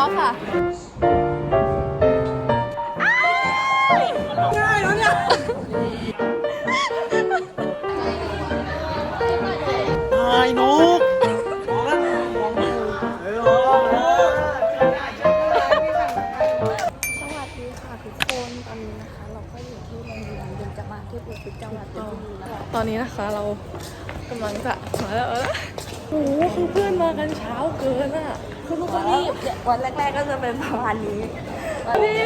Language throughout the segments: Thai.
ล็อกค่ะตายนกมองแล้วมองดูเออมองแล้วสวัสดีค่ะทุกคนตอนนี้นะคะ เราก็อยู่ที่โรงเรียนเบญจมาศเทพอุทิศจังหวัดเพชรบุรีแล้วตอนนี้นะคะเรากำลังจะมาแล้วแล้ว โอ้โหคือเพื่อนมากันเช้าเกินอะคือมันก็รีบเนี่ยวันแรกๆก็จะเป็นประมาณนี้นี่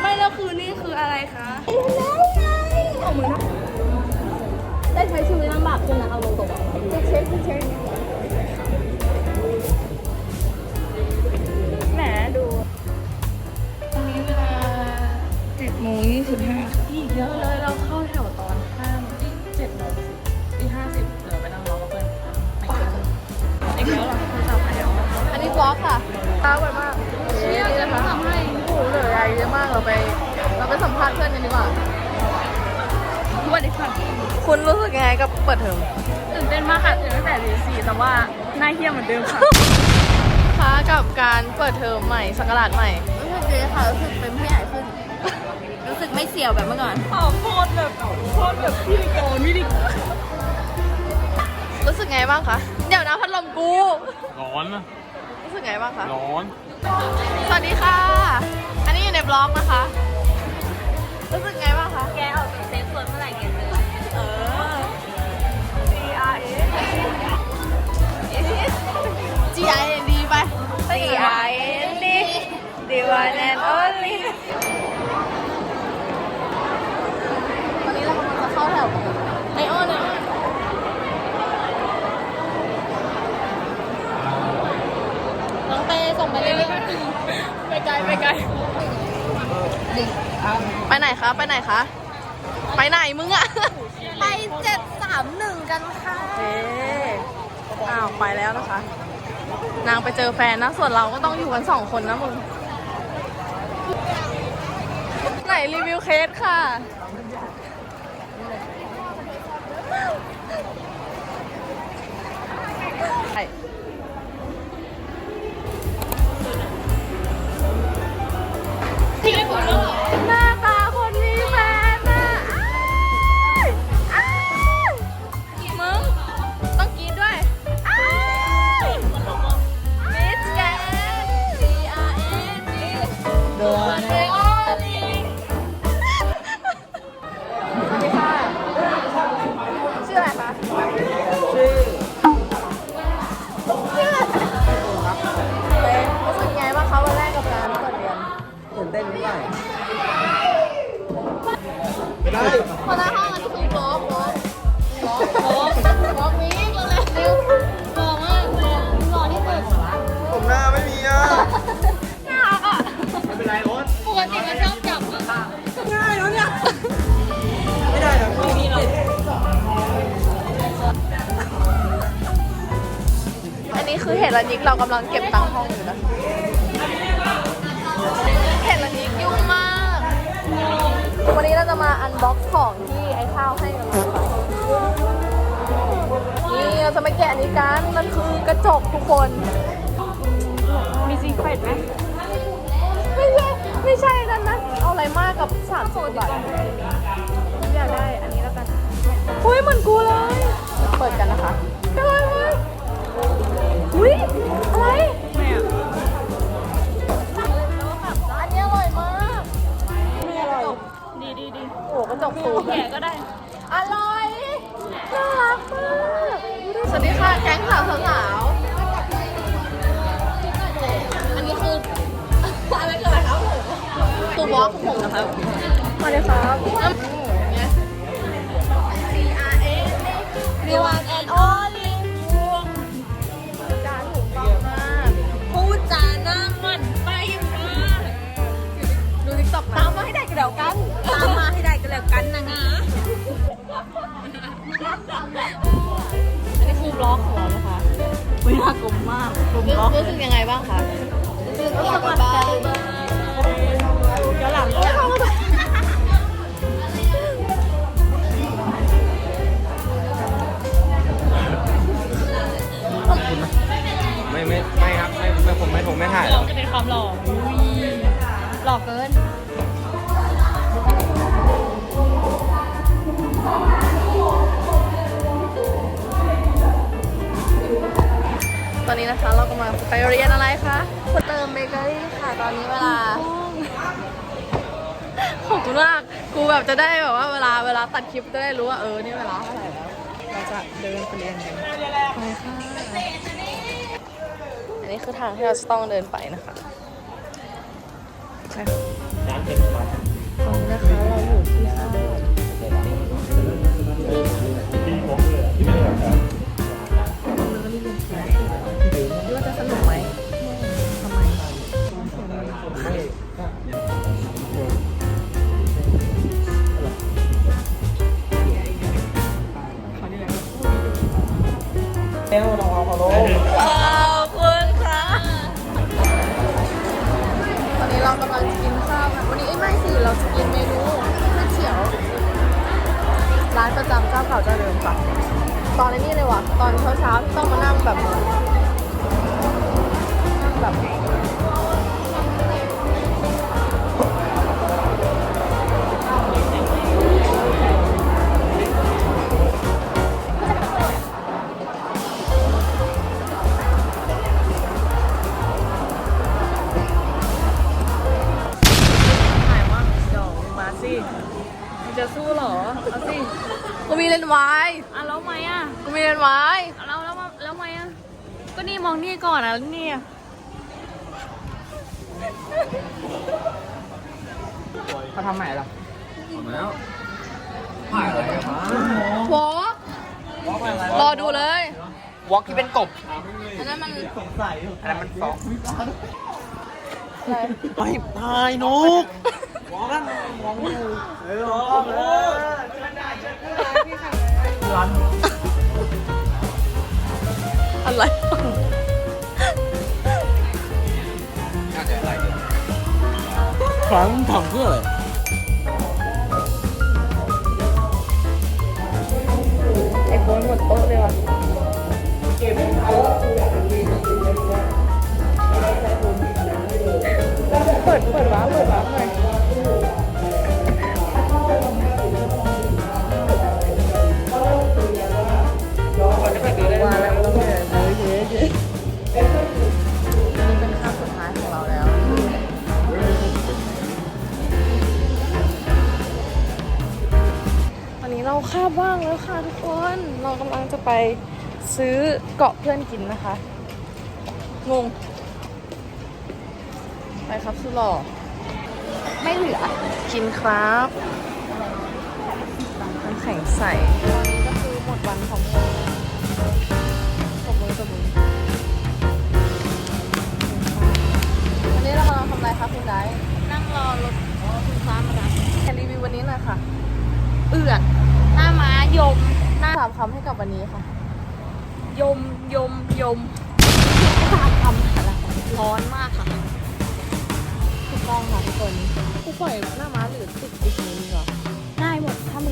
ไม่แล้วคือนี่คืออะไรคะเอามือนะได้ใช้ชีวิตลำบากขึ้นนะเอาลงตรงจะเช็คเช็ค เหลืออะไรเยอะมาก เราไป เราไปสัมภาษณ์เพื่อนกันดีกว่าสวัสดีค่ะคุณรู้สึกยังไงกับเปิดเทอมตื่นเต้นมากค่ะตื่นตั้งแต่ตีสี่แต่ว่าหน้าเฮี้ยเหมือนเดิมค่ะคะกับการเปิดเทอมใหม่สักราชใหม่ รู้สึกดีค่ะ รู้สึกเป็นผู้ใหญ่ขึ้น รู้สึกไม่เสี่ยวแบบเมื่อก่อนอ๋อโคตรแบบโคตรแบบพิธีกรพิธีกรรู้สึกไงบ้างคะ เดี๋ยวนะพัดลมกู ร้อนนะรู้สึกไงบ้างคะ ร้อน สวัสดีค่ะ อันนี้ อยู่ในบล็อกนะคะ รู้สึกไงบ้างคะ แกออก ไปไหนคะ ไปไหนคะ ไปไหนมึงอะไปเจ็ดสามหนึ่งกันค่ะเอ๊อ้าวไปแล้วนะคะ นางไปเจอแฟนนะ ส่วนเราก็ต้องอยู่กันสองคนนะมึง ไหนรีวิวเคสค่ะ ใช่ คือเห็ดละนิกเรากำลังเก็บตังค์ห้องอยู่นะเห็ดละนิกยุ่งมาก วันนี้เราจะมาอันบ็อกซ์ของที่ไอ้ข้าวให้กันนะคะนี่เราจะมาแกะอันนี้กัน มันคือกระจกทุกคน มีซีเครตไหมไม่ใช่ไม่ใช่นั่นนะ เอาอะไรมากกับสามสิบบาทอยากได้อันนี้แล้วกันเฮ้ยเหมือนกูเลย เปิดกันนะคะอะไรวะ อุ้ยอะไรไม่อะอันนี้อร่อยมากไม่อร่อยดีดีดีโอ้กระจกสูงแกะก็ได้ อร่อย น่ารักมาก สวัสดีค่ะ แก๊งสาวสาวๆอันนี้คืออะไรคืออะไรครับตัวบล็อกของผมนะครับมาเลยครับ ไม่น่ากลมมากกลมรู้ล็อกรู้สึกยังไงบ้างคะรู้สึกอยากกลับบ้านย้อนหลังก็ไม่ไม่ไม่ครับไม่ไม่ผมไม่ผมไม่ถ่ายแล้วก็ได้ความหล่ออุ้ยหล่อเกิน อนนี้นะคะ เรากำลังไปเรียนอะไรคะเติมเบเกอรี่ค่ะ ตอนนี้เวลาขอบคุณมากกูแบบจะได้แบบว่าเวลาเวลาตัดคลิปจะได้รู้ว่าเออนี่เวลาเท่าไหร่แล้ว เราจะเดินไปเรียนกันไปค่ะอันนี้คือทางที่เราจะต้องเดินไปนะคะไปค่ะตอนนี้นะคะเราอยู่ที่ค่าย เร็วลองเอาเขาลงขอบคุณค่ะ ตอนนี้เรากำลังจะกินข้าวกันวันนี้เอ้ยไม่สิ เราจะกินเมนูก๋วยเตี๋ยว ร้านประจำเจ้าเก่าเจ้าเดิมค่ะ ตอนนี้เลยว่ะตอนเช้าๆที่ต้องมานั่งแบบนั่งแบบ อะแล้วไหมอะกูมีเลนส์วายแล้วแล้วแล้วไหมอะก็นี่มองนี่ก่อนอะแล้วนี่อะเขาทำใหม่หรอวอล์กรอดูเลยวอล์กที่เป็นกบอันนั้นมันอันนั้นมันฟอกอะไรไม่ตายนกมองกันมองอยู่เออมองเออรันอะไรครั้งทำเพื่ออะไรไอ้โคนหมดโต๊ะเลยว่ะเปิดเปิดวาร์ปเปิดวาร์ปห ตอนนี้เราคาบว่างแล้วค่ะทุกคน เรากำลังจะไปซื้อเกาะเพื่อนกินนะคะ งง ไปครับสุดหล่อไม่เหลือ กินครับน้ำแข็งใสวันนี้ก็คือหมดวันของเราตบมือตบมือวันนี้เรากำลังทำอะไรคะคุณไดนั่งรอรถคุณฟ้ามารับแรีวิววันนี้หน่อยค่ะ เอือดหน้าม้า ยมหน้าสามคำให้กับวันนี้ค่ะ ยมยมยมสามคำอะไรร้อนมากค่ะถูกต้องค่ะทุกคนกูปล่อยหน้าม้าหรือติดดิสนีย์ดีกว่าได้หมดถ้ามึง